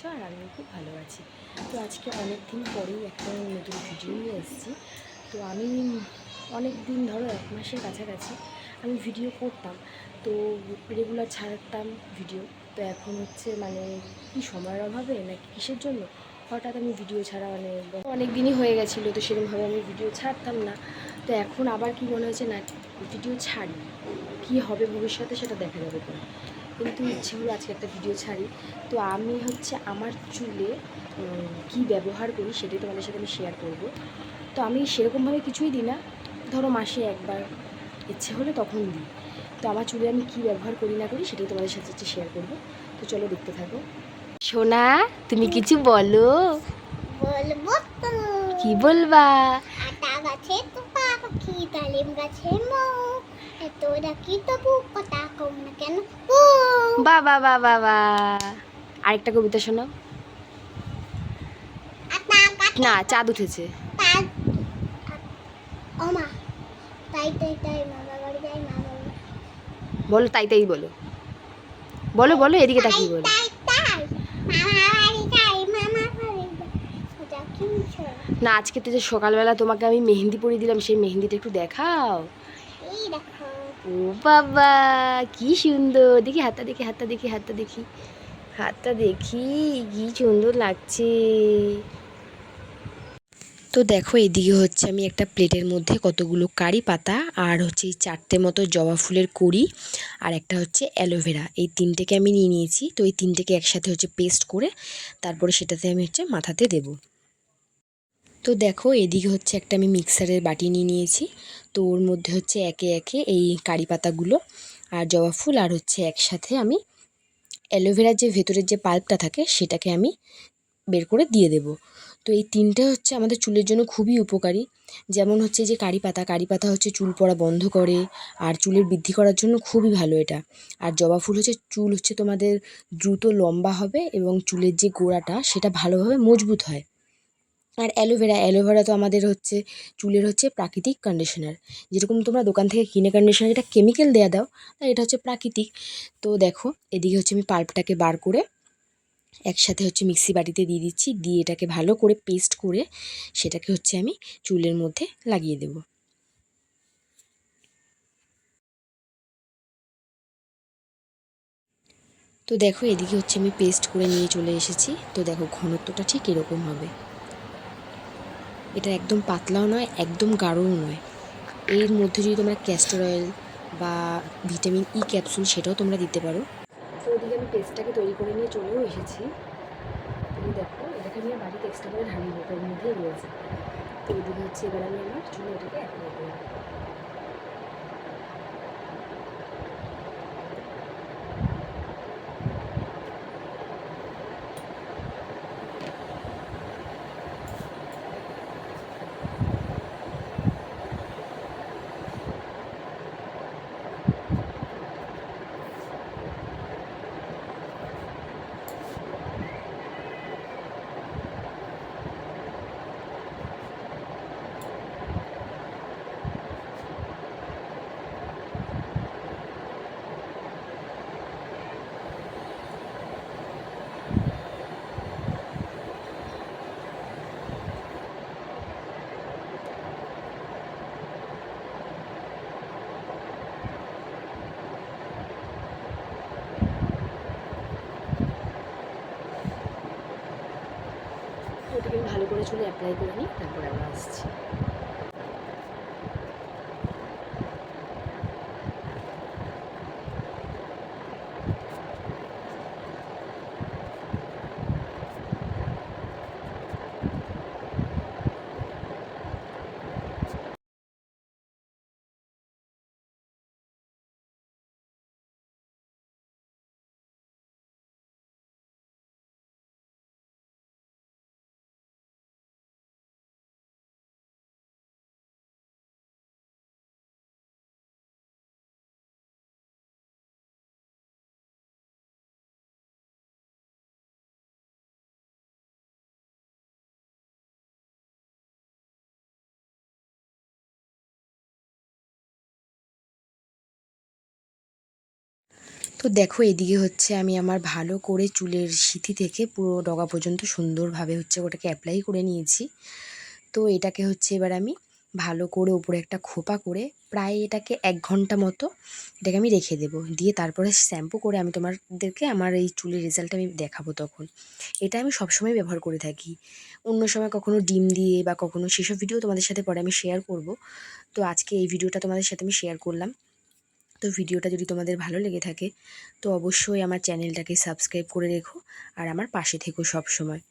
আছো আর আমিও খুব ভালো আছি। তো আজকে অনেক দিন পরেই একটা নতুন ভিডিও নিয়ে এসেছি। তো আমি অনেক দিন ধরো এক মাসের কাছাকাছি আমি ভিডিও করতাম। তো রেগুলার ছাড়তাম ভিডিও। তো এখন হচ্ছে মানে কি সময়ের অভাবে নাকি কিসের জন্য? হঠাৎ আমি ভিডিও ছাড়া মানে অনেক দিনই হয়ে গেছিল, তো সেরকমভাবে আমি ভিডিও ছাড়তাম না। তো এখন আবার কি মনে হয়েছে না, ভিডিও ছাড়ি। কি হবে ভবিষ্যতে সেটা দেখা যাবে তো কিন্তু ইচ্ছে হলো আজকে একটা ভিডিও ছাড়ি। তো আমি হচ্ছে আমার চুলে কি ব্যবহার করি সেটাই তোমাদের সাথে আমি শেয়ার করব। তো আমি সেরকমভাবে কিছুই দিই না। ধরো মাসে একবার ইচ্ছে হলে তখন দিই। তো আমার চুলে আমি কি ব্যবহার করি না করি সেটাই তোমাদের সাথে হচ্ছে শেয়ার করব। তো চলো দেখতে থাকো। সোনা তুমি কিছু বলো? বলব তো। কি বলবা? আটা গাছে তো পাখি ডালিম গাছে মৌ। তোরা কি তবু কথা কম না কেন বাবা বাবা বা আরেকটা কবিতা শোনাও না চাঁদ উঠেছে। বলো তাই তাই বলো। বলো বলো এদিকে তাকিয়ে বলো। না আজকে তো যে সকালবেলা তোমাকে আমি মেহেন্দি পরিয়ে দিলাম সেই মেহেন্দিটা একটু দেখাও। ও বাবা, কি সুন্দর। দেখি হাতটা দেখি হাতটা দেখি হাতটা দেখি। হাতটা দেখি, কি সুন্দর লাগছে। তো দেখো, এদিকে হচ্ছে আমি একটা প্লেটের মধ্যে কতগুলো কারি পাতা আর হচ্ছে এই চারটে মতো জবা ফুলের কড়ি আর একটা হচ্ছে অ্যালোভেরা। এই তিনটেকে আমি নিয়ে নিয়েছি। তো এই তিনটেকে একসাথে হচ্ছে পেস্ট করে তারপরে সেটাতে আমি হচ্ছে মাথাতে দেব। তো দেখো, এদিকে হচ্ছে একটা আমি মিক্সারের বাটি নিয়ে নিয়েছি। তো ওর মধ্যে হচ্ছে একে একে এই কারি পাতাগুলো আর জবা ফুল আর হচ্ছে একসাথে আমি অ্যালোভেরার যে ভেতরের যে পাল্পটা থাকে, সেটাকে আমি বের করে দিয়ে দেব। তো এই তিনটে হচ্ছে আমাদের চুলের জন্য খুবই উপকারী। যেমন হচ্ছে যে কারি পাতা কারি পাতা হচ্ছে চুল পড়া বন্ধ করে আর চুলের বৃদ্ধি করার জন্য খুবই ভালো এটা। আর জবা ফুল হচ্ছে, চুল হচ্ছে তোমাদের দ্রুত লম্বা হবে এবং চুলের যে গোড়াটা, সেটা ভালোভাবে মজবুত হয়। আর অ্যালোভেরা অ্যালোভেরা তো আমাদের হচ্ছে চুলের হচ্ছে প্রাকৃতিক কন্ডিশনার যেরকম তোমরা দোকান থেকে কিনে কন্ডিশনার এটা কেমিক্যাল দেওয়া দাও তাই এটা হচ্ছে প্রাকৃতিক। তো দেখো, এদিকে হচ্ছে আমি পাল্পটাকে বার করে একসাথে হচ্ছে মিক্সি বাটিতে দিয়ে দিচ্ছি, দিয়ে এটাকে ভালো করে পেস্ট করে সেটাকে হচ্ছে আমি চুলের মধ্যে লাগিয়ে দেব। তো দেখো, এদিকে হচ্ছে আমি পেস্ট করে নিয়ে চলে এসেছি। তো দেখো, ঘনত্বটা ঠিক এরকম হবে। এটা একদম পাতলাও নয়, একদম গাঢ়ও নয়। এর মধ্যে যদি তোমরা ক্যাস্টর অয়েল বা ভিটামিন ই ক্যাপসুল সেটাও তোমরা দিতে পারো। তো ওদিকে আমি পেস্টটাকে তৈরি করে নিয়ে চলেও এসেছি। তুমি দেখো, এটাকে আমি বাড়িতে এক্সট্রা করে ওর মধ্যেই রয়েছে। তো এদিকে হচ্ছে এবার আমি আমার চুলে এটাকে অ্যাপ্লাই করব ওটাকে আমি ভালো করে চলে অ্যাপ্লাই করে নিই তারপর আমরা আসছি। তো দেখো, এদিকে হচ্ছে আমি আমার ভালো করে চুলের সিথি থেকে পুরো ডগা পর্যন্ত সুন্দরভাবে হচ্ছে ওটাকে অ্যাপ্লাই করে নিয়েছি। তো এটাকে হচ্ছে এবার আমি ভালো করে উপরে একটা খোপা করে প্রায় এটাকে এক ঘণ্টা মতো এটাকে আমি রেখে দেবো। দিয়ে তারপরে শ্যাম্পু করে আমি তোমাদেরকে আমার এই চুলের রেজাল্ট আমি দেখাবো তখন। এটা আমি সবসময় ব্যবহার করে থাকি। অন্য সময় কখনো ডিম দিয়ে বা কখনো সেসব ভিডিও তোমাদের সাথে পরে আমি শেয়ার করব। তো আজকে এই ভিডিওটা তোমাদের সাথে আমি শেয়ার করলাম। তো ভিডিওটা যদি তোমাদের ভালো লেগে থাকে, তো অবশ্যই আমার চ্যানেলটাকে সাবস্ক্রাইব করে রেখো আর আমার পাশে থেকো সব সময়